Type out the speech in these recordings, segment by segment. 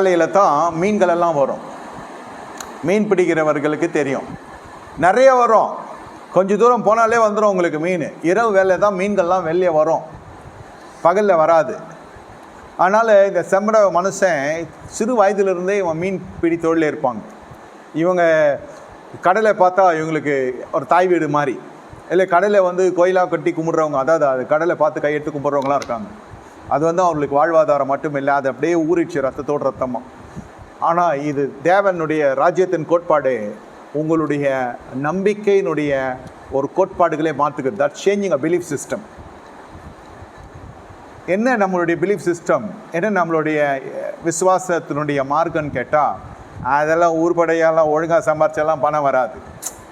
காலையில் தான் மீன்கள் எல்லாம் வரும். மீன் பிடிக்கிறவர்களுக்கு தெரியும். நிறைய வரும். கொஞ்சம் தூரம் போனாலே வந்துடும் உங்களுக்கு மீன். இரவு வேலை தான் மீன்கள்லாம் வெளியே வரும். பகலில் வராது. அதனால் இந்த செம்பட மனுஷன் சிறு வயதிலிருந்தே இவன் மீன் பிடி தொழில் இருப்பாங்க. இவங்க கடலை பார்த்தா இவங்களுக்கு ஒரு தாய் வீடு மாதிரி. இல்லை கடலை வந்து கோயிலாக கட்டி கும்பிட்றவங்க அதாவது அது கடலை பார்த்து கையெடுத்து கும்பிட்றவங்களாம் இருக்காங்க. அது வந்து அவங்களுக்கு வாழ்வாதாரம் மட்டும் இல்லை அது அப்படியே ஊறிச்சு ரத்தத்தோடு ரத்தமாக ஆனால் இது தேவனுடைய ராஜ்யத்தின் கோட்பாடு உங்களுடைய நம்பிக்கையினுடைய ஒரு கோட்பாடுகளே மாற்றுக்குது that changing a belief system என்ன நம்மளுடைய பிலீஃப் சிஸ்டம் என்ன நம்மளுடைய விசுவாசத்தினுடைய மார்க்கம்னு கேட்டால் அதெல்லாம் ஊர்படையெல்லாம் ஒழுங்காக சம்பாரிச்செல்லாம் பணம் வராது.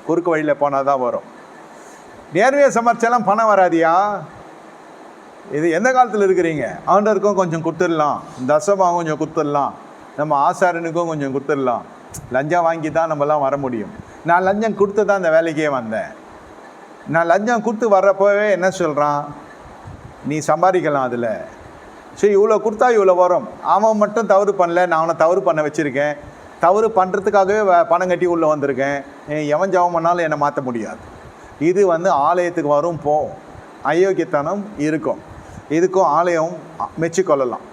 குறுக்கு வழியில் போனால் தான் வரும். நேர்மையாக சம்பாரிச்செல்லாம் பணம் வராதியா? இது எந்த காலத்தில் இருக்கிறீங்க? ஆண்டருக்கும் கொஞ்சம் கொடுத்துடலாம். தசமாக கொஞ்சம் கொடுத்துடலாம். நம்ம ஆசாரனுக்கும் கொஞ்சம் கொடுத்துடலாம். லஞ்சம் வாங்கி தான் நம்மலாம் வர முடியும். நான் லஞ்சம் கொடுத்து தான் இந்த வேலைக்கே வந்தேன். நான் லஞ்சம் கொடுத்து வர்றப்போவே என்ன சொல்கிறான் நீ சம்பாதிக்கலாம் அதில். சரி இவ்வளோ கொடுத்தா இவ்வளோ வரும். அவன் மட்டும் தவறு பண்ணல நான் அவனை தவறு பண்ண வச்சுருக்கேன். தவறு பண்ணுறதுக்காகவே வ- பணம் கட்டி உள்ளே வந்திருக்கேன். எவன் ஜவம் பண்ணாலும் என்னை மாற்ற முடியாது. இது வந்து ஆலயத்துக்கு வரும் போகும் அயோக்கியத்தனம் இருக்கும். இதுக்கும் ஆலயம் மெச்சிக்கொள்ளலாம்.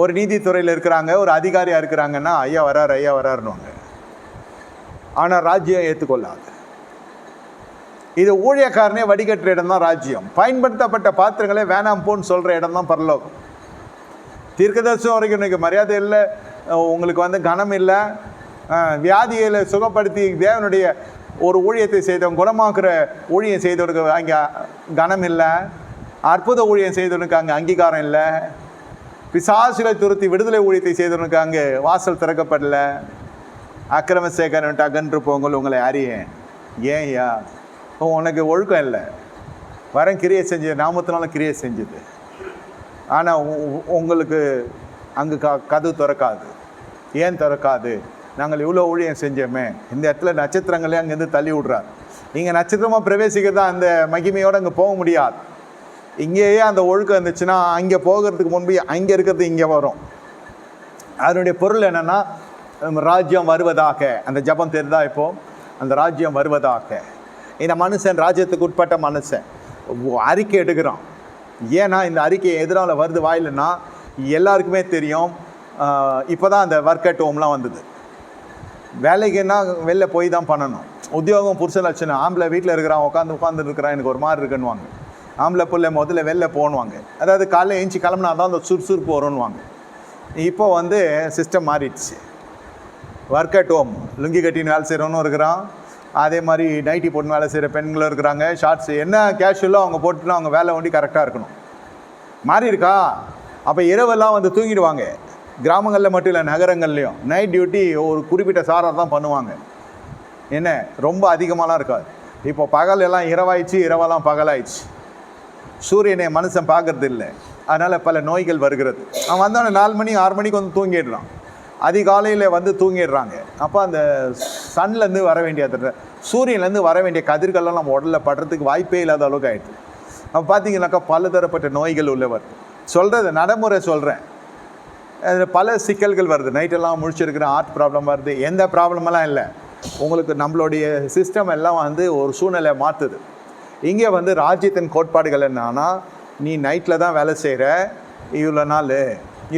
ஒரு நீதித்துறையில் இருக்கிறாங்க ஒரு அதிகாரியாக இருக்கிறாங்கன்னா ஐயா வரார் ஐயா வராருன்னுவாங்க. ஆனால் ராஜ்யம் ஏற்றுக்கொள்ளாது இது ஊழியக்காரனே வடிகட்டுற இடம் தான் ராஜ்யம். பயன்படுத்தப்பட்ட பாத்திரங்களே வேணாம் போன்னு சொல்கிற இடம் தான் பரலோகம். தீர்க்கதர்சனம் வரைக்கும் எனக்கு மரியாதை இல்லை. உங்களுக்கு வந்து கனம் இல்லை. வியாதியில் வியாதிகளை சுகப்படுத்தி தேவனுடைய ஒரு ஊழியத்தை செய்தவன் குணமாக்குற ஊழியம் செய்தவருக்கு அங்கே கனம் இல்லை. அற்புத ஊழியம் செய்தவனுக்கு அங்கே அங்கீகாரம் இல்லை. பிசாசுகளை துருத்தி விடுதலை ஊழியத்தை செய்தவனுக்கு அங்கே வாசல் திறக்கப்படல. அக்கிரம அகன்று போங்கள் உங்களை அறியேன். ஏன் ஐயா? உனக்கு ஒழுக்கம் இல்லை. வரேன் கிரியை செஞ்ச நாமத்தினால கிரியை செஞ்சது. ஆனால் உங்களுக்கு அங்கே க கதவு திறக்காது. ஏன் திறக்காது? நாங்கள் இவ்வளோ ஊழியம் செஞ்சோமே. இந்த இடத்துல நட்சத்திரங்களே அங்கேருந்து தள்ளி விடுறார். நீங்கள் நட்சத்திரமாக பிரவேசிக்கிறதா அந்த மகிமையோடு அங்கே போக முடியாது. இங்கேயே அந்த ஒழுக்கம் இருந்துச்சுன்னா அங்கே போகிறதுக்கு முன்பு அங்கே இருக்கிறது இங்கே வரும். அதனுடைய பொருள் என்னென்னா ராஜ்யம் வருவதாக. அந்த ஜபம் தெரிந்தா இப்போ? அந்த ராஜ்யம் வருவதாக. இந்த மனுஷன் ராஜ்யத்துக்கு உட்பட்ட மனுஷன். அறிக்கை எடுக்கிறான். ஏன்னா இந்த அறிக்கை எதிரால் வருது வாயிலன்னா எல்லாருக்குமே தெரியும். இப்போ தான் அந்த ஒர்க் அட் ஹோம்லாம் வந்தது. வேலைக்குன்னா வெளில போய் தான் பண்ணணும். உத்தியோகம் புருஷன் லட்சணம். ஆம்பளை வீட்டில் இருக்கிறான் உட்காந்து உட்காந்து இருக்கிறான் எனக்கு ஒரு மாதிரி இருக்குன்னுவாங்க. ஆம்பளை பிள்ளை முதல்ல வெளில போகணுவாங்க. அதாவது காலைல ஏஞ்சி கிளம்புனா தான் அந்த சுறுசுறுப்பு வரும்னுவாங்க இப்போ வந்து சிஸ்டம் மாறிடுச்சு. ஒர்க் அட் ஹோம் லுங்கி கட்டின்னு வேலை செய்கிறவனும் இருக்கிறான். அதே மாதிரி நைட்டி போட்டு வேலை செய்கிற பெண்களும் இருக்கிறாங்க. ஷார்ட்ஸ் என்ன கேஷுவலோ அவங்க போட்டுனா அவங்க வேலை ஒண்டி கரெக்டாக இருக்கணும். மாறி இருக்கா அப்போ இரவெல்லாம் வந்து தூங்கிடுவாங்க. கிராமங்களில் மட்டும் இல்லை நகரங்கள்லேயும். நைட் டியூட்டி ஒரு குறிப்பிட்ட சாராக தான் பண்ணுவாங்க. என்ன? ரொம்ப அதிகமாகலாம் இருக்காது. இப்போ பகல் எல்லாம் இரவாயிடுச்சு இரவெல்லாம் பகலாயிடுச்சு. சூரியனை மனுஷன் பார்க்கறது இல்லை அதனால் பல நோய்கள் வருகிறது. அவன் வந்தவன நாலு மணி ஆறு மணிக்கு வந்து தூங்கிடுறான். அதிகாலையில் வந்து தூங்கிடுறாங்க. அப்போ அந்த சன்லேருந்து வர வேண்டிய சூரியன்லேருந்து வர வேண்டிய கதிர்கள்லாம் நம்ம உடலில் படுறதுக்கு வாய்ப்பே இல்லாத அளவுக்கு ஆகிடுது அப்போ பார்த்தீங்கன்னாக்கா பலதரப்பட்ட நோய்கள் உள்ளவர் சொல்கிறது நடைமுறை சொல்கிறேன் அதில் பல சிக்கல்கள் வருது. நைட்டெல்லாம் முழிச்சிருக்கிற ஹார்ட் ப்ராப்ளம் வருது. எந்த ப்ராப்ளமெல்லாம் இல்லை. உங்களுக்கு நம்மளுடைய சிஸ்டம் எல்லாம் வந்து ஒரு சூழ்நிலை மாற்றுது இங்கே வந்து ராஜ்யத்தின் கோட்பாடுகள் என்னன்னா நீ நைட்டில் தான் வேலை செய்கிற இவ்வளோ நாள்.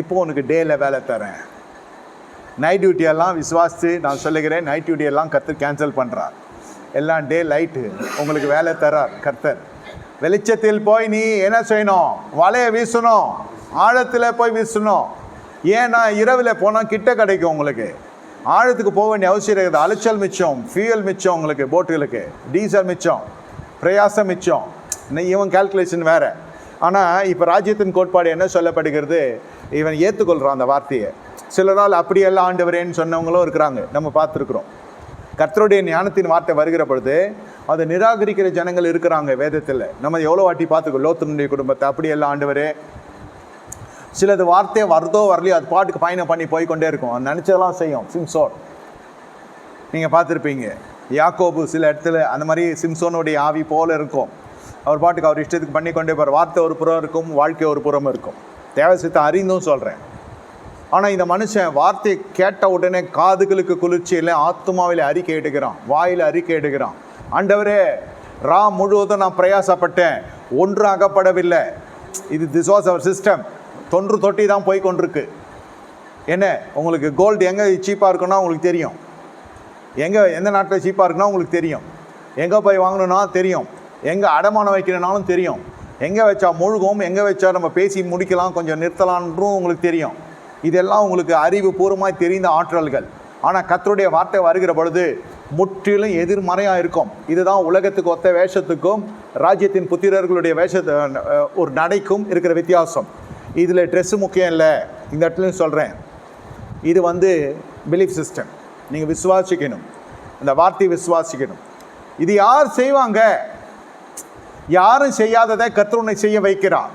இப்போ உனக்கு டேயில் வேலை தரேன். நைட் டியூட்டியெல்லாம் விசுவாசித்து நான் சொல்லுகிறேன் நைட் டியூட்டியெல்லாம் கர்த்தர் கேன்சல் பண்ணுறார் எல்லாம் டே லைட்டு. உங்களுக்கு வேலை தரார் கர்த்தர். வெளிச்சத்தில் போய் நீ என்ன செய்யணும்? வலையை வீசணும். ஆழத்தில் போய் வீசணும். ஏன்னா இரவில் போனால் கிட்ட கிடைக்கும் உங்களுக்கு. ஆழத்துக்கு போக வேண்டிய அவசியம் இருக்குது. அலைச்சல் மிச்சம் ஃபியூயல் மிச்சம் உங்களுக்கு போட்டுகளுக்கு டீசல் மிச்சம். பிரயாசம் மிச்சம். இவன் கால்குலேஷன் வேறு. ஆனால் இப்போ ராஜ்யத்தின் கோட்பாடு என்ன சொல்லப்படுகிறது? இவன் ஏற்றுக்கொள்கிறான் அந்த வார்த்தையை. சில நாள் அப்படியெல்லாம் ஆண்டவரேன்னு சொன்னவங்களும் இருக்கிறாங்க. நம்ம பார்த்துருக்குறோம். கர்த்தருடைய ஞானத்தின் வார்த்தை வருகிற பொழுது அதை நிராகரிக்கிற ஜனங்கள் இருக்கிறாங்க வேதத்தில். நம்ம எவ்வளோ வாட்டி பார்த்துக்கோ லோத்தனுடைய குடும்பத்தை அப்படியெல்லாம் ஆண்டவரே. சிலது வார்த்தையை வருதோ வரலையோ அது பாட்டுக்கு பயணம் பண்ணி போய்கொண்டே இருக்கும். அது நினச்சதெல்லாம் செய்யும். சிம்சோட் நீங்கள் பார்த்துருப்பீங்க. யாக்கோபு சில இடத்துல அந்த மாதிரி சிம்சோனுடைய ஆவி போல இருக்கும். அவர் பாட்டுக்கு அவர் இஷ்டத்துக்கு பண்ணி கொண்டே போகிற வார்த்தை ஒரு புறம் இருக்கும் வாழ்க்கை ஒரு புறம் இருக்கும். தேவசித்த அறிந்தும் சொல்கிறேன் ஆனால் இந்த மனுஷன் வார்த்தையை கேட்ட உடனே காதுகளுக்கு குளிர்ச்சியில் ஆத்மாவில் அறிக்கை எடுக்கிறான் வாயில் அறிக்கை எடுக்கிறான் ஆண்டவரே ரா முழுவதும் நான் பிரயாசப்பட்டேன் ஒன்று அகப்படவில்லை இது திஸ் வாஸ் அவர் சிஸ்டம் தொன்று தொட்டி தான் போய் கொண்டிருக்கு. என்ன உங்களுக்கு கோல்டு எங்கே சீப்பாக இருக்குன்னா உங்களுக்கு தெரியும். எங்கே எந்த நாட்டில் சீப்பாக இருக்குன்னா உங்களுக்கு தெரியும். எங்கே போய் வாங்கணுன்னா தெரியும். எங்கே அடமானம் வைக்கணுன்னாலும் தெரியும். எங்கே வச்சா முழுகும் எங்கே வச்சா நம்ம பேசி முடிக்கலாம் கொஞ்சம் நிறுத்தலான்றும் உங்களுக்கு தெரியும். இதெல்லாம் உங்களுக்கு அறிவு பூர்வமாக தெரிந்த ஆற்றல்கள். ஆனால் கத்தருடைய வார்த்தை வருகிற பொழுது முற்றிலும் எதிர்மறையாக இருக்கும். இதுதான் உலகத்துக்கு ஒத்த வேஷத்துக்கும் ராஜ்யத்தின் புத்திரர்களுடைய வேஷத்தை ஒரு நடைக்கும் இருக்கிற வித்தியாசம். இதில் ட்ரெஸ்ஸு முக்கியம் இல்லை. இந்த இடத்துலையும் சொல்கிறேன் இது வந்து பிலீஃப் சிஸ்டம் நீங்கள் விசுவாசிக்கணும். அந்த வார்த்தையை விசுவாசிக்கணும். இது யார் செய்வாங்க? யாரும் செய்யாததை கர்த்தர் செய்ய வைக்கிறார்.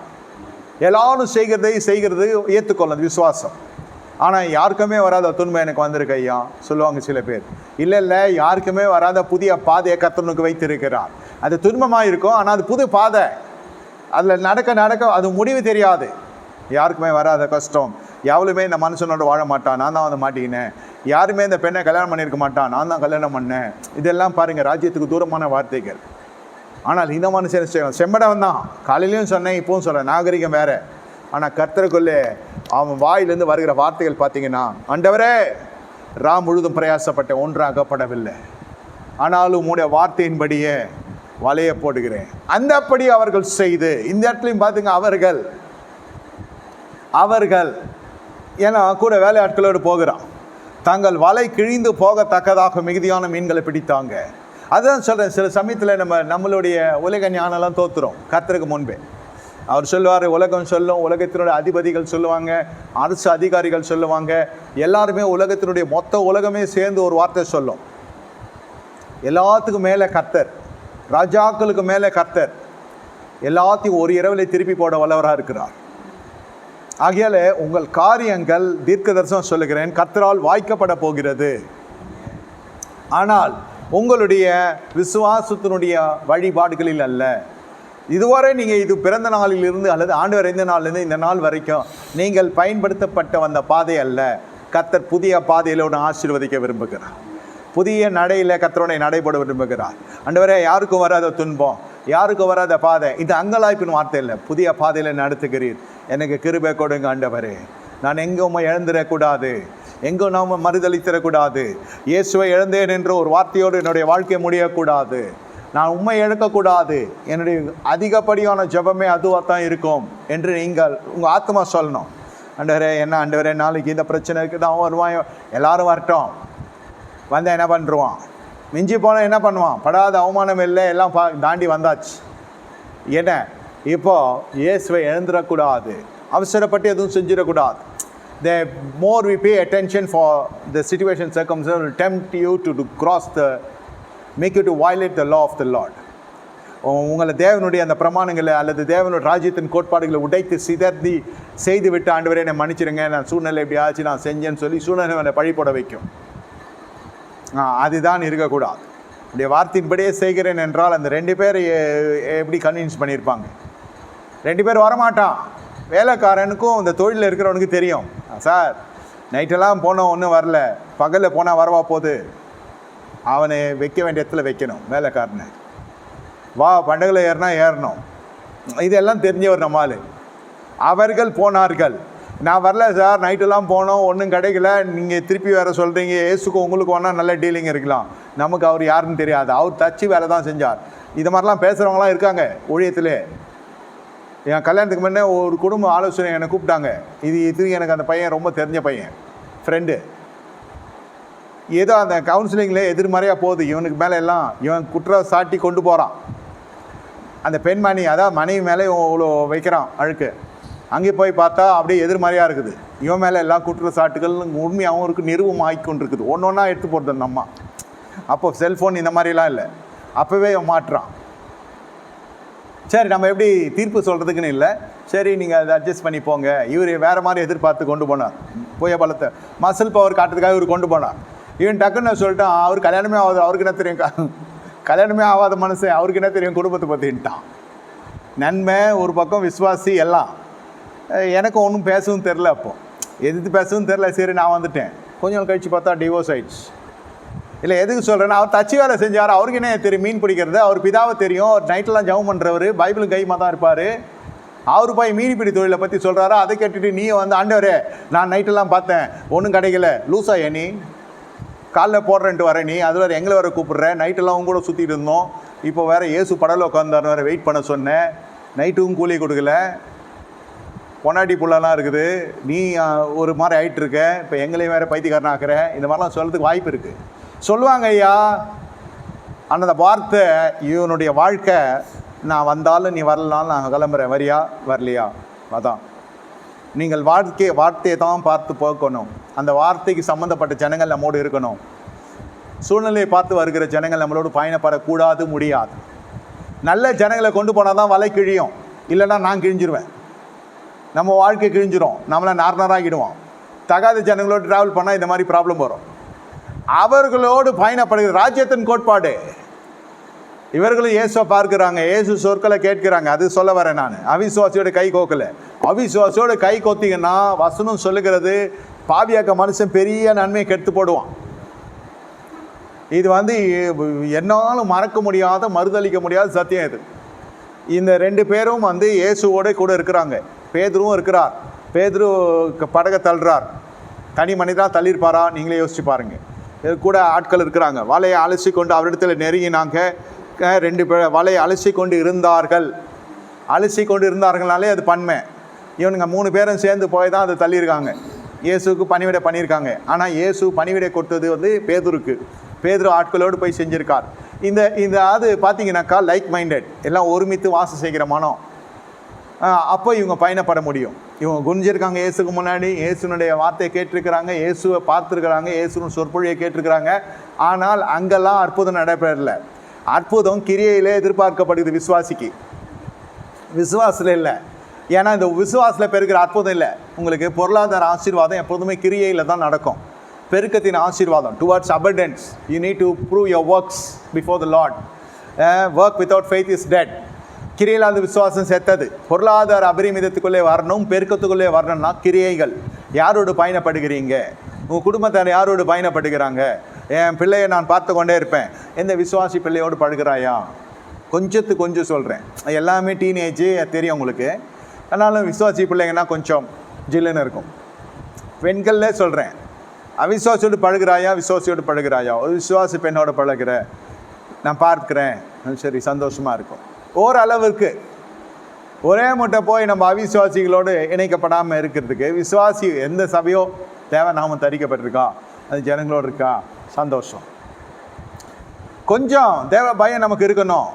எல்லாரும் செய்கிறதை செய்கிறது ஏற்றுக்கொள்ளும் விசுவாசம். ஆனால் யாருக்குமே வராத துன்பம் எனக்கு வந்திருக்கு ஐயா சொல்லுவாங்க சில பேர். இல்லை இல்லை யாருக்குமே வராத புதிய பாதையை கத்தனுக்கு வைத்திருக்கிறார். அது துன்பமாக இருக்கும் ஆனால் அது புது பாதை. அதில் நடக்க நடக்க அது முடிவு தெரியாது. யாருக்குமே வராத கஷ்டம். எவ்வளவுமே இந்த மனுஷனோட வாழ மாட்டான் நான் தான் வந்து மாட்டிக்கினேன். யாருமே இந்த பெண்ணை கல்யாணம் பண்ணியிருக்க மாட்டான் நான் தான் கல்யாணம் பண்ணேன். இதெல்லாம் பாருங்கள் ராஜ்யத்துக்கு தூரமான வார்த்தைகள். ஆனால் இந்த மனுஷன் செய்வான் செம்படவன் தான். காலையிலையும் சொன்னேன் இப்பவும் சொல்கிறேன் நாகரிகம் வேற. ஆனால் கர்த்தருக்குள்ளே அவன் வாயிலிருந்து வருகிற வார்த்தைகள் பார்த்தீங்கன்னா ஆண்டவரே ராம் முழுதும் பிரயாசப்பட்ட ஒன்றாகப்படவில்லை. ஆனாலும் உடைய வார்த்தையின்படியே வலைய போடுகிறேன். அந்தப்படி அவர்கள் செய்து இந்த இடத்துலையும் பார்த்துங்க அவர்கள் அவர்கள் ஏன்னா கூட வேலையாட்களோடு போகிறான். தாங்கள் வலை கிழிந்து போகத்தக்கதாக மிகுதியான மீன்களை பிடித்தாங்க. அதுதான் சொல்கிறேன் சில சமயத்தில் நம்ம நம்மளுடைய உலக ஞானம்லாம் தோத்துறோம் கர்த்தருக்கு முன்பே. அவர் சொல்லுவார் உலகம் சொல்லும் உலகத்தினுடைய அதிபதிகள் சொல்லுவாங்க அரசு அதிகாரிகள் சொல்லுவாங்க. எல்லாருமே உலகத்தினுடைய மொத்த உலகமே சேர்ந்து ஒரு வார்த்தை சொல்லும். எல்லாத்துக்கும் மேலே கர்த்தர் ராஜாக்களுக்கு மேலே கர்த்தர் எல்லாத்தையும் ஒரு இரவில் திருப்பி போட வல்லவராக இருக்கிறார். ஆகையால உங்கள் காரியங்கள் தீர்க்க தரிசனம் சொல்லுகிறேன். கத்தரால் வாய்க்கப்பட போகிறது. ஆனால் உங்களுடைய விசுவாசத்தினுடைய வழிபாடுகளில் அல்ல. இதுவரை நீங்கள் இது பிறந்த நாளிலிருந்து அல்லது ஆண்டு வரைந்த நாள்லேருந்து இந்த நாள் வரைக்கும் நீங்கள் பயன்படுத்தப்பட்ட வந்த பாதை அல்ல. கத்தர் புதிய பாதையில் ஒன்று ஆசீர்வதிக்க விரும்புகிறார். புதிய நடையில் கர்த்தரோட நடைபட விரும்புகிறார். அண்டவரே யாருக்கும் வராத துன்பம் யாருக்கும் வராத பாதை இது அங்கலாய்ப்பின் வார்த்தை இல்லை. புதிய பாதையில் நடத்துகிறீர். எனக்கு கிருபை கொடுங்க ஆண்டவரே. நான் எங்கே உண்மை இழந்துடக்கூடாது. எங்கும் நாம் மறுதளித்திடக்கூடாது இயேசுவை இழந்தேன் என்ற ஒரு வார்த்தையோடு என்னுடைய வாழ்க்கை முடியக்கூடாது. நான் உண்மை இழக்கக்கூடாது. என்னுடைய அதிகப்படியான ஜெபமே அதுவாக தான் இருக்கும் என்று நீங்கள் உங்கள் ஆத்மா சொல்லணும். அண்டவரே என்ன அண்டவரே நாளைக்கு இந்த பிரச்சனைக்கு தான் வருவான் எல்லாரும் வரட்டும். வந்தால் என்ன பண்ணுருவான் மிஞ்சி போனால் என்ன பண்ணுவான்? படாத அவமானம் இல்லை எல்லாம் பா தாண்டி வந்தாச்சு. என்ன? இப்போது இயேசுவை எழுந்துடக்கூடாது அவசரப்பட்டு எதுவும் செஞ்சிடக்கூடாது. The more we pay attention for the situation circumstance tempt you to to to cross the make you to violate the law of the உங்களை தேவனுடைய அந்த பிரமாணங்களை அல்லது தேவனுடைய ராஜ்யத்தின் கோட்பாடுகளை உடைத்து சிதறி செய்து விட்டு ஆண்டவரே என்னை மன்னிச்சிடுங்க நான் சூழ்நிலை எப்படி ஆச்சு நான் செஞ்சேன்னு சொல்லி சூழ்நிலை என்னை பழி போட வைக்கும். அதுதான் இருக்கக்கூடாது. அப்படி வார்த்தையின்படியே செய்கிறேன் என்றால் அந்த ரெண்டு பேர் எப்படி கன்வின்ஸ் பண்ணியிருப்பாங்க? ரெண்டு பேர் வரமாட்டான். வேலைக்காரனுக்கும் இந்த தொழிலில் இருக்கிறவனுக்கு தெரியும். சார் நைட்டெல்லாம் போனோம் ஒன்றும் வரல. பகலில் போனால் வரவா போகுது? அவனை வைக்க வேண்டிய இடத்துல வைக்கணும் வேலைக்காரனை. வா பண்டகையில் ஏறினா ஏறணும். இதெல்லாம் தெரிஞ்சவர் நம்மால் அவர்கள் போனார்கள். நான் வரல சார் நைட்டெல்லாம் போனோம் ஒன்றும் கிடைக்கல. நீங்கள் திருப்பி வேறு சொல்கிறீங்க ஏசுக்கு உங்களுக்கு வேணால் நல்ல டீலிங் இருக்கலாம். நமக்கு அவர் யாருன்னு தெரியாது. அவர் தச்சு வேலை தான் செஞ்சார். இது மாதிரிலாம் பேசுகிறவங்களாம் இருக்காங்க ஊழியத்திலே. என் கல்யாணத்துக்கு முன்னே ஒரு குடும்ப ஆலோசனை என்னை கூப்பிட்டாங்க. இது இது எனக்கு அந்த பையன் ரொம்ப தெரிஞ்ச பையன் ஃப்ரெண்டு ஏதோ அந்த கவுன்சிலிங்கில் எதிர்மறையாக போகுது. இவனுக்கு மேலே எல்லாம் இவன் குற்றம் சாட்டி கொண்டு போகிறான் அந்த பெண்மணி அதான் மனைவி மேலே இவ்வளோ வைக்கிறான் அழுக்கு. அங்கே போய் பார்த்தா அப்படியே எதிர்மறையாக இருக்குது. இவன் மேலே எல்லா குற்றச்சாட்டுகள் உண்மையாகவும் இருக்குது நிறுவம் ஆகிக்கொண்டிருக்குது. ஒன்று ஒன்றா எடுத்து போடுறது அந்த அம்மா. அப்போ செல்ஃபோன் இந்த மாதிரிலாம் இல்லை. அப்போவே இவன் மாட்டுறான். சரி நம்ம எப்படி தீர்ப்பு சொல்கிறதுக்குன்னு இல்லை. சரி நீங்கள் அதை அட்ஜஸ்ட் பண்ணி போங்க. இவர் வேறு மாதிரி எதிர்பார்த்து கொண்டு போனார். போய பலத்தை. மசில் பவர் காட்டுறதுக்காக இவர் கொண்டு போனார். இவன் டக்குன்னு சொல்லிட்டான் அவர் கல்யாணமே ஆகாது. அவருக்கு என்ன தெரியும்? கல்யாணமே ஆகாத மனுஷன். அவருக்கு என்ன தெரியும்? குடும்பத்தை பற்றின்ட்டான் நன்மை ஒரு பக்கம் விசுவாசி எல்லாம். எனக்கும் எனக்கு ஒன்றும் பேசவும் தெரில அப்போ. எதிர்த்து பேசவும் தெரில சரி நான் வந்துட்டேன். கொஞ்ச நாள் கழிச்சு பார்த்தா டிவோர்ஸ் ஆயிடுச்சு. இல்லை எதுக்கு சொல்கிறேன்னா அவர் தச்சு வேலை செஞ்சார் அவருக்கு என்ன தெரியும்? மீன் பிடிக்கிறது அவர் பிதாவை தெரியும் அவர் நைட்டெல்லாம் ஜவம் பண்ணுறவர் பைபிள் கைமா தான் இருப்பார். அவர் போய் மீன்பிடி தொழிலை பற்றி சொல்கிறாரு அதை கேட்டுட்டு நீ வந்து ஆண்டவரே நான் நைட்டெல்லாம் பார்த்தேன் ஒன்றும் கிடைக்கல. லூசா நீ. காலைல போடுறேன்ட்டு வர நீ அதில் வேறு எங்களை வேறு கூப்பிட்றேன் நைட்டெல்லாம் அவங்க கூட சுற்றிட்டு இருந்தோம். இப்போ வேறு ஏசு படலில் உட்காந்தாரு வேறு வெயிட் பண்ண சொன்னேன். நைட்டும் கூலி கொடுக்கல. பொன்னாடி புள்ளலாம் இருக்குது. நீ ஒரு மாதிரி ஆகிட்டு இருக்க இப்போ எங்களையும் வேறு பைத்தியக்காரன் ஆக்குற. இந்த மாதிரிலாம் சொல்கிறதுக்கு வாய்ப்பு இருக்குது சொல்லுவாங்க ஐயா ஆனால் அந்த வார்த்தை இவனுடைய வாழ்க்கை நான் வந்தாலும் நீ வரலனாலும் நான் கிளம்புறேன். வரியா? வரலையா? அதான். நீங்கள் வாழ்க்கையை வார்த்தையை தான் பார்த்து போக்கணும். அந்த வார்த்தைக்கு சம்மந்தப்பட்ட ஜனங்கள் நம்மோடு இருக்கணும். சூழ்நிலையை பார்த்து வருகிற ஜனங்கள் நம்மளோடு பயணப்படக்கூடாது முடியாது. நல்ல ஜனங்களை கொண்டு போனால் தான் வலை கிழியும். இல்லைன்னா நான் கிழிஞ்சிருவேன். நம்ம வாழ்க்கை கிழிஞ்சிரும். நம்மளை நார்னராகிடுவோம் தகாத ஜனங்களோடு ட்ராவல் பண்ணால் இந்த மாதிரி ப்ராப்ளம் வரும். அவர்களோடு பயணப்படுகிற ராஜ்யத்தின் கோட்பாடு. இவர்களும் இயேசுவை பார்க்குறாங்க. இயேசு சொற்களை கேட்கிறாங்க. அது சொல்ல வரேன் நான். அவிசுவாசியோட கை கோக்கலை. அவிசுவாசியோட கை கோத்திங்கன்னா வசனம் சொல்லுகிறது பாவியாக்க மனுஷன் பெரிய நன்மையை கெடுத்து போடுவான். இது வந்து என்னாலும் மறக்க முடியாத மறுதளிக்க முடியாத சத்தியம் இது. இந்த ரெண்டு பேரும் வந்து இயேசுவோட கூட இருக்கிறாங்க. பேதுருவும் இருக்கிறார். பேதுரு படகை தள்ளுறார். தனி மனிதராக தள்ளியிருப்பாரா? நீங்களே யோசிச்சு பாருங்க. இது கூட ஆட்கள் இருக்கிறாங்க. வலையை அலசி கொண்டு அவரிடத்தில் நெருங்கினாங்க. ரெண்டு பேர் வலையை அலசி கொண்டு இருந்தார்கள். அலசி கொண்டு இருந்தார்கள்னாலே அது பண்மை இவனுங்க மூணு பேரும் சேர்ந்து போய் தான் அதை தள்ளியிருக்காங்க. இயேசுக்கு பணிவிடை பண்ணியிருக்காங்க. ஆனால் இயேசு பணிவிடை கொடுத்தது வந்து பேதுருக்கு. பேதுரு ஆட்களோடு போய் செஞ்சிருக்கார். இந்த இந்த அது பார்த்தீங்கன்னாக்கா லைக் மைண்டட் எல்லாம் ஒருமித்து வாசம் செய்கிற மனம். அப்போ இவங்க பயணப்பட முடியும். இவங்க குனிஞ்சிருக்காங்க இயேசுக்கு முன்னாடி இயேசுனுடைய வார்த்தையை கேட்டிருக்கிறாங்க இயேசுவை பார்த்துருக்குறாங்க இயேசுன்னு சொற்பொழியை கேட்டிருக்கிறாங்க. ஆனால் அங்கெல்லாம் அற்புதம் நடைபெறல. அற்புதம் கிரியையிலே எதிர்பார்க்கப்படுது விசுவாசிக்கு. விசுவாசில் இல்லை. ஏன்னா இந்த விசுவாசில் பெருக்கிற அற்புதம் இல்லை. உங்களுக்கு பொருளாதார ஆசீர்வாதம் எப்போதுமே கிரியையில் தான் நடக்கும். பெருக்கத்தின் ஆசீர்வாதம் towards abundance you need to prove your works before the Lord work without faith is dead கிரியையில்லாத விசுவாசம் செத்தது பொருளாதார அபரிமிதத்துக்குள்ளே வரணும் பெருக்கத்துக்குள்ளே வரணும்னா கிரியைகள். யாரோடு பயணப்படுகிறீங்க? உங்கள் குடும்பத்தார் யாரோடு பயணப்படுகிறாங்க? என் பிள்ளையை நான் பார்த்து கொண்டே இருப்பேன். எந்த விசுவாசி பிள்ளையோடு படுகிறாயா? கொஞ்சத்து கொஞ்சம் சொல்கிறேன் எல்லாமே டீனேஜ் தெரியும் உங்களுக்கு. ஆனாலும் விசுவாசி பிள்ளைங்கன்னா கொஞ்சம் ஜில்லுன்னு இருக்கும். பெண்கள்லே சொல்கிறேன் அவிசுவாசியோடு பழகிறாயா விசுவாசியோடு பழகிறாயா ஒரு விசுவாசி பெண்ணோடு பழகுற. நான் பார்க்குறேன். சரி சந்தோஷமாக இருக்கும். ஓரளவுக்கு. ஒரே முட்டை போய் நம்ம அவிசுவாசிகளோடு இணைக்கப்படாமல் இருக்கிறதுக்கு விசுவாசி எந்த சபையோ தேவை நாம தரிக்கப்பட்டிருக்கா? அது ஜனங்களோடு இருக்கா? சந்தோஷம். கொஞ்சம் தேவ பயம் நமக்கு இருக்கணும்.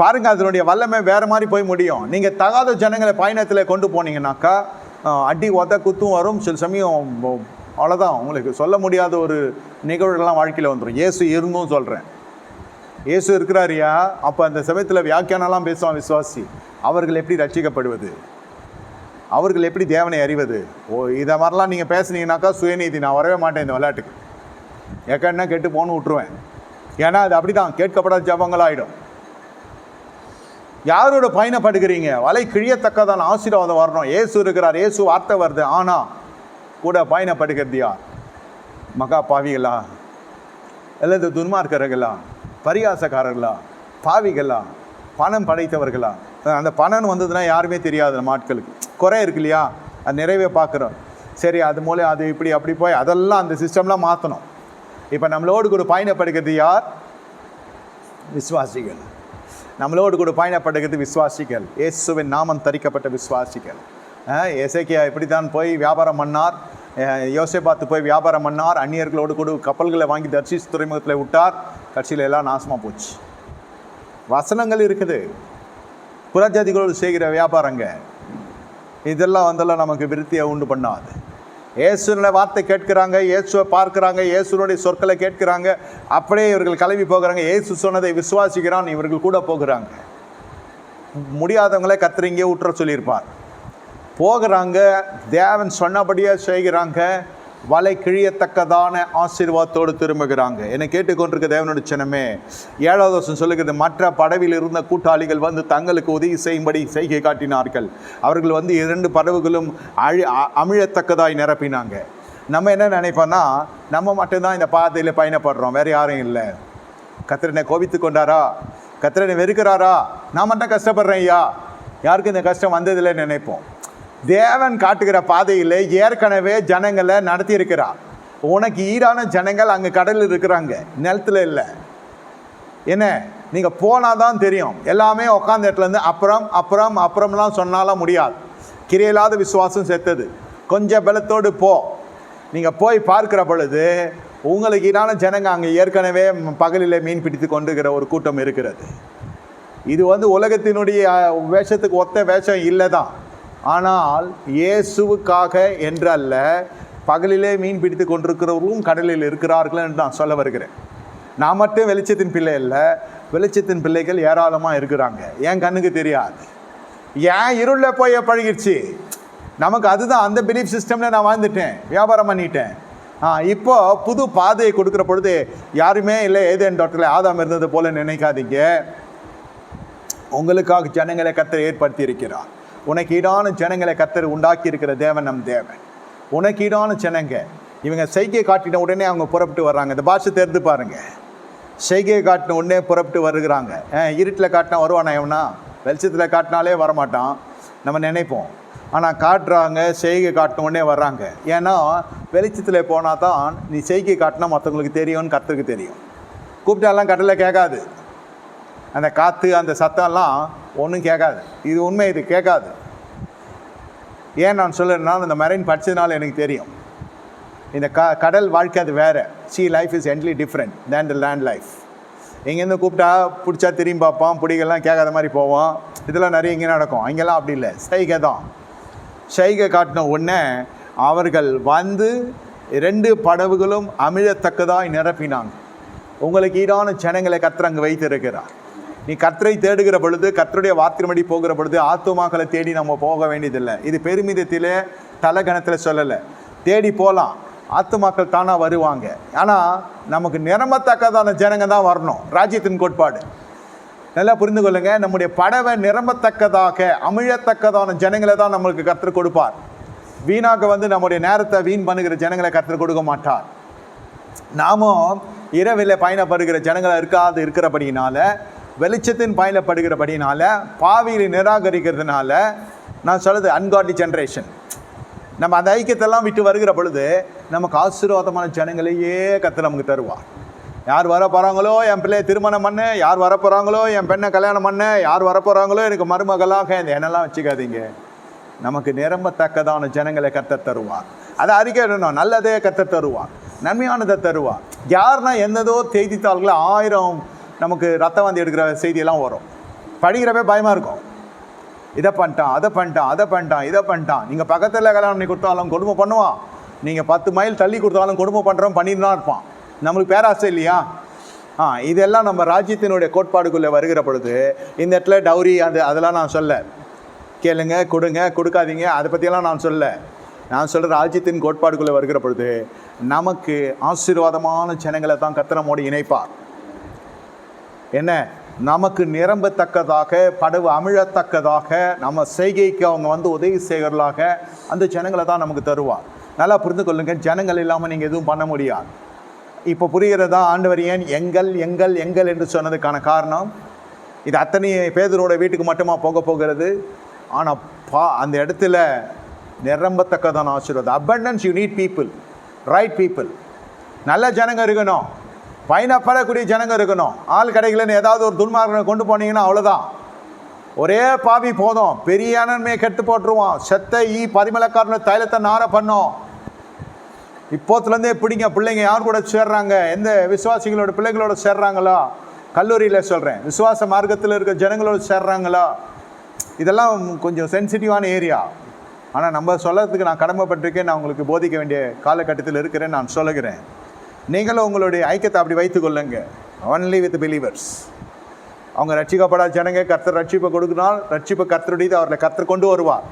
பாருங்க அதனுடைய வல்லமை வேறு மாதிரி போய் முடியும். நீங்கள் தகாத ஜனங்களை பயணத்தில் கொண்டு போனீங்கன்னாக்கா அடி ஒத குத்தும் வரும். சில சமயம் அவ்வளோதான் உங்களுக்கு சொல்ல முடியாத ஒரு நிகழ்வுகள்லாம் வாழ்க்கையில் வந்துடும் இயேசு இருந்தும் சொல்கிறேன் இயேசு இருக்கிறாரியா? அப்போ அந்த சமயத்தில் வியாக்கியானம்லாம் பேசுவான் விசுவாசி. அவர்கள் எப்படி ரட்சிக்கப்படுவது? அவர்கள் எப்படி தேவனை அறிவது? ஓ இதை மாதிரிலாம் நீங்கள் பேசுனீங்கன்னாக்கா சுயநீதி நான் வரவே மாட்டேன் இந்த விளையாட்டுக்கு. எக்கன்னா கேட்டு போன்னு விட்டுருவேன். ஏன்னா அது அப்படி தான் கேட்கப்படாத ஜபங்களாயிடும் யாரோட பயணப்படுகிறீங்க? வலை கிழியத்தக்கதான ஆசீர்வாதம் வரணும். ஏசு இருக்கிறார். ஏசு வார்த்தை வருது. ஆனா கூட பயணப்படுகிறது யார்? மகா பாவிகளா? அல்லது துன்மார்க்கர்களா? பரியாசக்காரர்களா பாவிகளா? பணம் படைத்தவர்களா? அந்த பணம் வந்ததுன்னா யாருமே தெரியாது நம்ம ஆட்களுக்கு. குறை இருக்கு இல்லையா? அது நிறைவே பார்க்குறோம். சரி அது மூலம் அது இப்படி அப்படி போய் அதெல்லாம் அந்த சிஸ்டம்லாம் மாற்றணும் இப்போ நம்மளோடு கூட பயணப்படுகிறது யார்? விஸ்வாசிகள் நம்மளோடு கூட பயணப்படுகிறது விஸ்வாசிகள் இயேசுவின் நாமம் தரிக்கப்பட்ட விஸ்வாசிகள் இசைக்கியா இப்படி தான் போய் வியாபாரம் பண்ணார். யோசேபாத்து போய் வியாபாரம் பண்ணார். அந்நியர்களோடு கூட கப்பல்களை வாங்கி தரிசித்து துறைமுகத்தில் விட்டார். கட்சியில் எல்லாம் நாசமாக போச்சு. வசனங்கள் இருக்குது. புறஜாதிகளோடு செய்கிற வியாபாரங்க. இதெல்லாம் வந்தெல்லாம் நமக்கு விருத்தியை உண்டு பண்ணாது. இயேசுனுடைய வார்த்தை கேட்கிறாங்க இயேசுவை பார்க்குறாங்க இயேசுனுடைய சொற்களை கேட்கிறாங்க. அப்படியே இவர்கள் கிளம்பி போகிறாங்க. இயேசு சொன்னதை விசுவாசிக்கிறான் இவர்கள் கூட போகிறாங்க. முடியாதவங்களே கத்திரிங்க விட்டுற சொல்லியிருப்பார். போகிறாங்க தேவன் சொன்னபடியே செய்கிறாங்க வலை கிழியத்தக்கதான ஆசீர்வாதத்தோடு திரும்புகிறாங்க. என்னை கேட்டுக்கொண்டிருக்க தேவனுடைய சின்னமே ஏழாவது வருஷம் சொல்லுகிறது மற்ற படவில் இருந்த கூட்டாளிகள் வந்து தங்களுக்கு உதவி செய்யும்படி செய்கை காட்டினார்கள். அவர்கள் வந்து இரண்டு படவுகளும் அழி அ- அமிழத்தக்கதாய் நிரப்பினாங்க. நம்ம என்ன நினைப்போன்னா நம்ம மட்டும்தான் இந்த பாதையில் பயணப்படுறோம் வேறு யாரும் இல்லை. கத்திரனை கோபித்து கொண்டாரா? கத்திரனை வெறுக்கிறாரா? நான் மட்டும் கஷ்டப்படுறேன் ஐயா. யாருக்கும் இந்த கஷ்டம் வந்ததில்லை நினைப்போம். தேவன் காட்டுகிற பாதையில் ஏற்கனவே ஜனங்களை நடத்தி இருக்கிறார் உனக்கு ஈடான ஜனங்கள் அங்கே கடலில் இருக்கிறாங்க. நிலத்துல இல்லை. என்ன? நீங்கள் போனால் தான் தெரியும். எல்லாமே உட்காந்த இடத்துல இருந்து அப்புறம் அப்புறம் அப்புறம்லாம் சொன்னாலாம் முடியாது. கிரியலாத விசுவாசம் செத்தது. கொஞ்சம் பலத்தோடு போ. நீங்கள் போய் பார்க்கிற பொழுது உங்களுக்கு ஈடான ஜனங்க அங்கே ஏற்கனவே பகலில் மீன் பிடித்து கொண்டுகிற ஒரு கூட்டம் இருக்கிறது. இது வந்து உலகத்தினுடைய வேஷத்துக்கு ஒத்த வேஷம் இல்லை தான் ஆனால் இயேசுவுக்காக என்றல்ல பகலிலே மீன் பிடித்து கொண்டிருக்கிறவர்களும் கடலில் இருக்கிறார்கள் என்று நான் சொல்ல வருகிறேன். நான் மட்டும் வெளிச்சத்தின் பிள்ளை இல்லை வெளிச்சத்தின் பிள்ளைகள் ஏராளமாக இருக்கிறாங்க. என் கண்ணுக்கு தெரியாது. ஏன் இருளில் போய் பழகிடுச்சு. நமக்கு அதுதான் அந்த பிலீஃப் சிஸ்டமில் நான் வாழ்ந்துட்டேன் வியாபாரம் பண்ணிட்டேன். ஆ இப்போ புது பாதையை கொடுக்குற பொழுது யாருமே இல்லை ஏதேன் டாக்டரில் ஆதாம் இருந்தது போல நினைக்காதீங்க. உங்களுக்காக ஜனங்களை கத்தரை ஏற்படுத்தி இருக்கிறார். உனக்கு ஈடான ஜனங்களை கத்தர் உண்டாக்கி இருக்கிற தேவன் நம் தேவன். உனக்கு ஈடான ஜனங்க. இவங்க செய்கையை காட்டின உடனே அவங்க புறப்பட்டு வர்றாங்க. இந்த பாஷை தெரிந்து பாருங்க. செய்கையை காட்டின உடனே புறப்பட்டு வருகிறாங்க. இருட்டில் காட்டினா வருவானா எவனா வெளிச்சத்தில் காட்டினாலே வரமாட்டான். நம்ம நினைப்போம். ஆனால் காட்டுறாங்க செய்கை காட்டின உடனே வர்றாங்க. ஏன்னா வெளிச்சத்தில் போனால் தான் நீ செய்கை காட்டினா மற்றவங்களுக்கு தெரியும்னு கற்றுக்கு தெரியும். கூப்பிட்டாலாம் கடலில் கேட்காது. அந்த காற்று அந்த சத்தம்லாம் ஒன்றும் கேட்காது. இது உண்மை இது கேட்காது. ஏன் நான் சொல்லுறேன்னா இந்த மெரைன் படித்ததுனால எனக்கு தெரியும். இந்த க கடல் வாழ்க்கை அது வேறு. Sea life is entirely different than the land life இங்கேருந்து கூப்பிட்டா பிடிச்சா திரும்பி பார்ப்போம் பிடிக்கலாம் கேட்காத மாதிரி போவோம் இதெல்லாம் நிறைய இங்கே நடக்கும். அங்கெல்லாம் அப்படி இல்லை. சைகை தான். சைகை காட்டின உடனே அவர்கள் வந்து ரெண்டு படவுகளும் அமிழத்தக்கதாய் நிரப்பினாங்க. உங்களுக்கு ஈடான ஜனங்களை கர்த்தர் வைத்திருக்கிறார். நீ கத்தரை தேடுகிற பொழுது கத்தருடைய வார்த்தையின்படி போகிற பொழுது ஆத்துமாக்களை தேடி நம்ம போக வேண்டியதில்லை. இது பெருமிதத்திலே தலகணத்தில் சொல்லலை. தேடி போகலாம் ஆத்துமாக்கள் தானாக வருவாங்க. ஆனால் நமக்கு நிரம்பத்தக்கதான ஜனங்க தான் வரணும். ராஜ்யத்தின் கோட்பாடு. நல்லா புரிந்து கொள்ளுங்க. நம்முடைய படவை நிரம்பத்தக்கதாக அமிழத்தக்கதான ஜனங்களை தான் நம்மளுக்கு கற்றுக் கொடுப்பார். வீணாக வந்து நம்முடைய நேரத்தை வீண் பண்ணுகிற ஜனங்களை கற்றுக் கொடுக்க மாட்டார். நாமும் இரவில் பயணப்படுகிற ஜனங்களை இருக்காது இருக்கிறபடினால வெளிச்சத்தின் பாயிலப்படுகிறபடினால பாவியை நிராகரிக்கிறதுனால நான் சொல்லுது அன்காட்லி ஜென்ரேஷன் நம்ம அந்த ஐக்கியத்தெல்லாம் விட்டு வருகிற பொழுது நமக்கு ஆசீர்வாதமான ஜனங்களையே கத்து நமக்கு தருவார். யார் வர போகிறாங்களோ என் பிள்ளையை திருமணம் பண்ண யார் வர போகிறாங்களோ என் பெண்ணை கல்யாணம் பண்ணு யார் வர போகிறாங்களோ எனக்கு மருமகளாக இந்த என்னெல்லாம் வச்சுக்காதீங்க. நமக்கு நிரம்பத்தக்கதான ஜனங்களை கத்த தருவார். அதை அறிக்கையிடணும் நல்லதே கத்த தருவார். நன்மையானதை தருவார். யாருன்னா என்னதோ செய்தித்தாள்களை ஆயிரம் நமக்கு ரத்த வாந்தி எடுக்கிற செய்தியெல்லாம் வரும். படிக்கிறப்ப பயமாக இருக்கும். இதை பண்ணிட்டான் அதை பண்ணிட்டான் அதை பண்ணிட்டான் இதை பண்ணிட்டான். நீங்கள் பக்கத்தில் கல்யாணம் பண்ணி கொடுத்தாலும் கொடுமை பண்ணுவான். நீங்கள் பத்து மைல் தள்ளி கொடுத்தாலும் கொடுமை பண்ணுறோம் பண்ணிட்டு தான் இருப்பான். நம்மளுக்கு பேராசை இல்லையா? ஆ இதெல்லாம் நம்ம ராஜ்யத்தினுடைய கோட்பாடுக்குள்ளே வருகிற பொழுது இந்த இடத்துல டவுரி அது அதெல்லாம் நான் சொல்ல. கேளுங்க கொடுங்க கொடுக்காதீங்க அதை பற்றியெல்லாம் நான் சொல்ல. நான் சொல்கிற ராஜ்யத்தின் கோட்பாடுக்குள்ளே வருகிற பொழுது நமக்கு ஆசீர்வாதமான ஜனங்களை தான் கத்திரமோடு இணைப்பார். என்ன? நமக்கு நிரம்பத்தக்கதாக படவு அமிழத்தக்கதாக நம்ம செய்கைக்கு அவங்க வந்து உதவி செய்கிறதாக அந்த ஜனங்களை தான் நமக்கு தருவார் நல்லா புரிந்து கொள்ளுங்கள் ஜனங்கள் இல்லாமல் நீங்கள் எதுவும் பண்ண முடியாது. இப்போ புரிகிறதா? ஆண்டவர் ஏன் எங்கள் எங்கள் எங்கள் என்று சொன்னதுக்கான காரணம்? இது அத்தனை பேதரோட வீட்டுக்கு மட்டுமா போக போகிறது? ஆனால் பா அந்த இடத்துல நிரம்பத்தக்கதான ஆசீர்வாதம். Abundance you need people right people நல்ல ஜனங்க இருக்கணும். பயணப்படக்கூடிய ஜனங்க இருக்கணும். ஆள் கிடைக்கலன்னு ஏதாவது ஒரு துன்மார்க்கனை கொண்டு போனீங்கன்னா அவ்வளோதான் ஒரே பாவி போதும். பெரிய அனன்மையை கெட்டு போட்டுருவான். செத்த ஈ பரிமளக்காரன தைலத்தை நார பண்ணோம். இப்போத்துலேருந்தே பிடிங்க. பிள்ளைங்க யார் கூட சேர்றாங்க? எந்த விசுவாசிகளோட பிள்ளைகளோட சேர்றாங்களோ? கல்லூரியில் சொல்கிறேன் விசுவாச மார்க்கத்தில் இருக்க ஜனங்களோட சேர்றாங்களோ? இதெல்லாம் கொஞ்சம் சென்சிட்டிவான ஏரியா. ஆனால் நம்ம சொல்லறதுக்கு நான் கடமைப்பட்டிருக்கேன். நான் உங்களுக்கு போதிக்க வேண்டிய காலகட்டத்தில் இருக்கிறேன். நான் சொல்லுகிறேன். நீங்களும் உங்களுடைய ஐக்கியத்தை அப்படி வைத்துக் கொள்ளுங்க. ஒன்லி வித் பிலீவர்ஸ் அவங்க ரட்சிக்கப்படாத ஜனங்க கர்த்தர் ரட்சிப்பை கொடுக்கனால் ரட்சிப்பை கர்த்தருடையது அவர்களை கர்த்தர் கொண்டு வருவார்.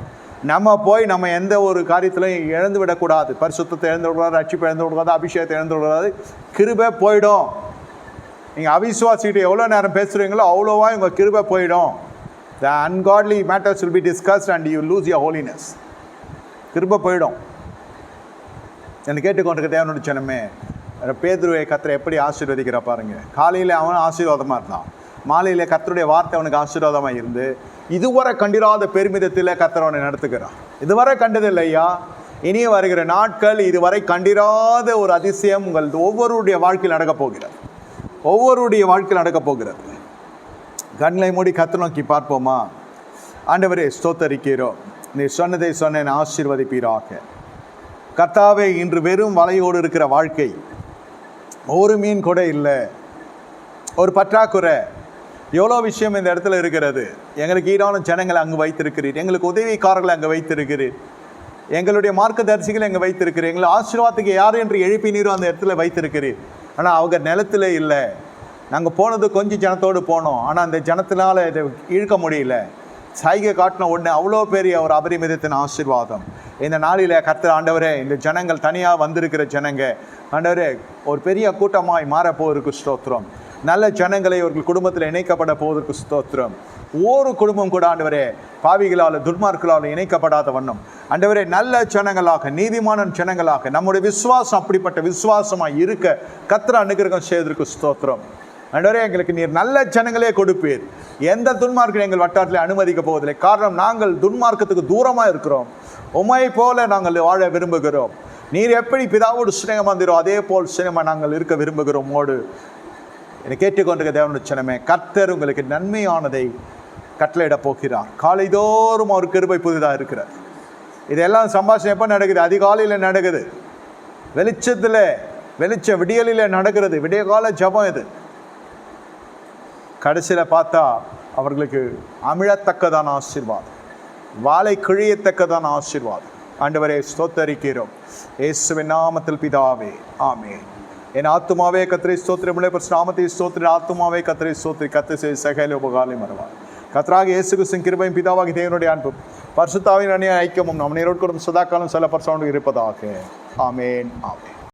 நம்ம போய் நம்ம எந்த ஒரு காரியத்திலையும் இழந்து விடக்கூடாது. பரிசுத்தத்தை இழந்து விடக்கூடாது ரட்சிப்பை இழந்து விடக்கூடாது அபிஷேகத்தை இழந்து விடக்கூடாது. கிருபை போயிடும். நீங்கள் அவிசுவாசிக்கிட்ட எவ்வளோ நேரம் பேசுகிறீங்களோ அவ்வளோவா உங்கள் கிருபை போயிடும். The ungodly matters will be discussed and you lose your holiness கிருபை போயிடும். என்னை கேட்டுக்கொண்டிருக்க தேவனுடைய ஜனமே பேதுருவை கத்தரை எப்படி ஆசீர்வதிக்கிற பாருங்க. காலையில் அவன் ஆசீர்வாதமாக இருந்தான். மாலையில் கத்தருடைய வார்த்தை அவனுக்கு ஆசீர்வாதமாக இருந்து இதுவரை கண்டிராத பெருமிதத்தில் கத்தர் அவனை நடத்துக்கிறான் இதுவரை கண்டதில்லை ஐயா. இனி வருகிற நாட்கள் இதுவரை கண்டிராத ஒரு அதிசயம் உங்கள் ஒவ்வொருடைய வாழ்க்கையில் நடக்கப் போகிறது. ஒவ்வொருடைய வாழ்க்கையில் நடக்கப் போகிறது. கண்களை மூடி கத்து நோக்கி பார்ப்போமா? ஆண்டவரே ஸ்தோத்தரிக்கிறோம். நீ சொன்னதை சொன்னேன் ஆசீர்வதிப்பீராக. கர்த்தாவே இன்று வெறும் வலையோடு இருக்கிற வாழ்க்கை ஒரு மீன் கூட இல்லை. ஒரு பற்றாக்குறை. எவ்வளோ விஷயம் இந்த இடத்துல இருக்கிறது? எங்களுக்கு ஈடான ஜனங்களை அங்கே வைத்திருக்கிறீர். எங்களுக்கு உதவிக்காரர்களை அங்கே வைத்திருக்கிறீர். எங்களுடைய மார்க்கதரிசிகளை அங்கே வைத்திருக்கிறீர். எங்களை ஆசீர்வாதத்துக்கு யார் என்று எழுப்பினீரோ அந்த இடத்துல வைத்திருக்கிறீர். ஆனால் அவங்க நிலத்துல இல்லை. நாங்கள் போனது கொஞ்சம் ஜனத்தோடு போனோம். ஆனால் அந்த ஜனத்தினால் இதை இழுக்க முடியல. சைகை காட்டின உடனே அவ்வளோ பெரிய ஒரு அபரிமிதத்தின் ஆசீர்வாதம். இந்த நாளில் கர்த்தர் ஆண்டவரே இந்த ஜனங்கள் தனியாக வந்திருக்கிற ஜனங்க. ஆண்டவரே ஒரு பெரிய கூட்டமாய் மாறப்போவதற்கு ஸ்தோத்திரம். நல்ல ஜனங்களை அவர்கள் குடும்பத்தில் இணைக்கப்பட போவதற்கு ஸ்தோத்திரம். ஒரு குடும்பம் கூட ஆண்டவரே பாவிகளால் துர்மார்களால் இணைக்கப்படாத வண்ணம். ஆண்டவரே நல்ல ஜனங்களாக நீதிமான ஜனங்களாக நம்முடைய விசுவாசம் அப்படிப்பட்ட விசுவாசமாக இருக்க கத்திர அனுகிரகம் செய்வதற்கு ஸ்தோத்திரம். ஆண்டவரே எங்களுக்கு நீர் நல்ல ஜனங்களே கொடுப்பீர். எந்த துன்மார்க்கும் எங்கள் வட்டாரத்தில் அனுமதிக்க போவதில்லை. காரணம் நாங்கள் துன்மார்க்கத்துக்கு தூரமாக இருக்கிறோம். உமை போல நாங்கள் வாழ விரும்புகிறோம். நீர் எப்படி பிதாவோடு சிநேகம் வந்தீரோ அதே போல் சினமா நாங்கள் இருக்க விரும்புகிறோம். மோடு என்னை கேட்டுக்கொண்டிருக்க தேவனுடைய சினமே கர்த்தர் உங்களுக்கு நன்மையானதை கட்டளையிடப் போகிறார். காலைதோறும் அவர் கிருபை புதிதாக இருக்கிறார். இதெல்லாம் சம்பாஷணம் எப்போ நடக்குது? அதிகாலையில் நடக்குது. வெளிச்சத்தில் வெளிச்ச விடியலில் நடக்கிறது. விடிய கால ஜபம் இது. கடைசியில் பார்த்தா அவர்களுக்கு அமிழத்தக்கதான ஆசீர்வாதம். வாழை கிழியத்தக்கதான ஆசீர்வாதம். ஆண்டவரே ஸ்தோத்தரிக்கிறோம். இயேசுவின் நாமத்தில் பிதாவே ஆமே என் ஆத்துமாவே கத்திரை ஸ்தோத்திரமுள்ள நாமத்தை ஸ்தோத்திர ஆத்துமாவே கத்திரை ஸ்தோத்திரி கத்து செய் சகல உபகாலை மறவார் கத்ராக இயேசு கிறிஸ்துவின் கிருபையும் பிதாவாகி தேவனுடைய அன்பும் பரிசுத்தாவின் அணிய ஐக்கியமும் நம்ம நேரோடு கூட சதாக்காலம் சில பர்சனோடு இருப்பதாக. ஆமேன் ஆமேன்.